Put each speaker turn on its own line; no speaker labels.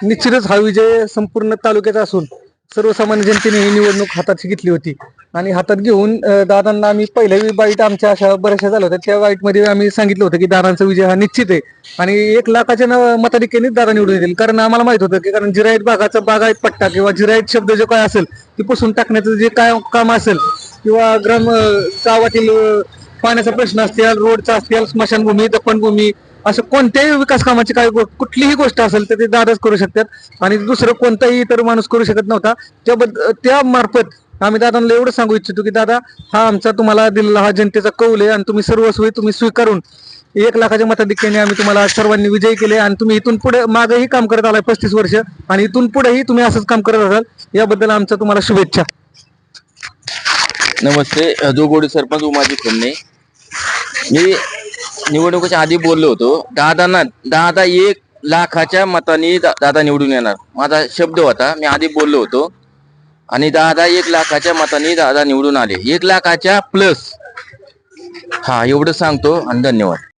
निश्चितच हा विजय संपूर्ण तालुक्याचा असून सर्वसामान्य जनतेने ही निवडणूक हातात घेतली होती. आणि हातात घेऊन दादांना आम्ही पहिल्या बाईट आमच्या अशा बऱ्याचशा झाल्या होत्या. त्या बाईटमध्ये आम्ही सांगितलं होतं की दादांचा विजय हा निश्चित आहे. आणि एक लाखाच्या न- मताधिक्यानेच दादा निवडून येतील. कारण आम्हाला माहीत होतं की कारण जिरायत भागाचा बागायत पट्टा किंवा जिरायत शब्द जो काय असेल ते पुसून टाकण्याचं जे काय काम असेल किंवा ग्राम गावातील पाण्याचा प्रश्न असतील रोडचा असतील स्मशानभूमी दफनभूमी असं कोणत्याही विकास कामाची काही कुठलीही गोष्ट असेल तर ते दादाच करू शकतात. आणि दुसरं कोणताही इतर माणूस करू शकत नव्हता. त्याबद्दल त्या मार्फत आम्ही दादांना एवढं सांगू इच्छितो की दादा हा आमचा तुम्हाला दिलेला हा जनतेचा कौल आहे आणि तुम्ही सर्वस्वी तुम्ही स्वीकारून एक लाखाच्या मताधिक्याने आम्ही तुम्हाला सर्वांनी विजयी केले आणि तुम्ही इथून पुढे मागेही काम करत आलाय पस्तीस वर्ष आणि इथून पुढेही तुम्ही असंच काम करत असाल याबद्दल आमच्या तुम्हाला शुभेच्छा.
नमस्ते. जोगोडी सरपंच उमाजी खोमणे मी निवडणुकीच्या आधी बोललो होतो. दादांना दादा एक लाखाच्या मताने दा- दादा निवडून येणार. माझा शब्द होता मी आधी बोललो होतो. आणि दादा एक लाखाच्या मताने दादा निवडून आले. एक लाखाच्या प्लस हा एवढं सांगतो आणि धन्यवाद.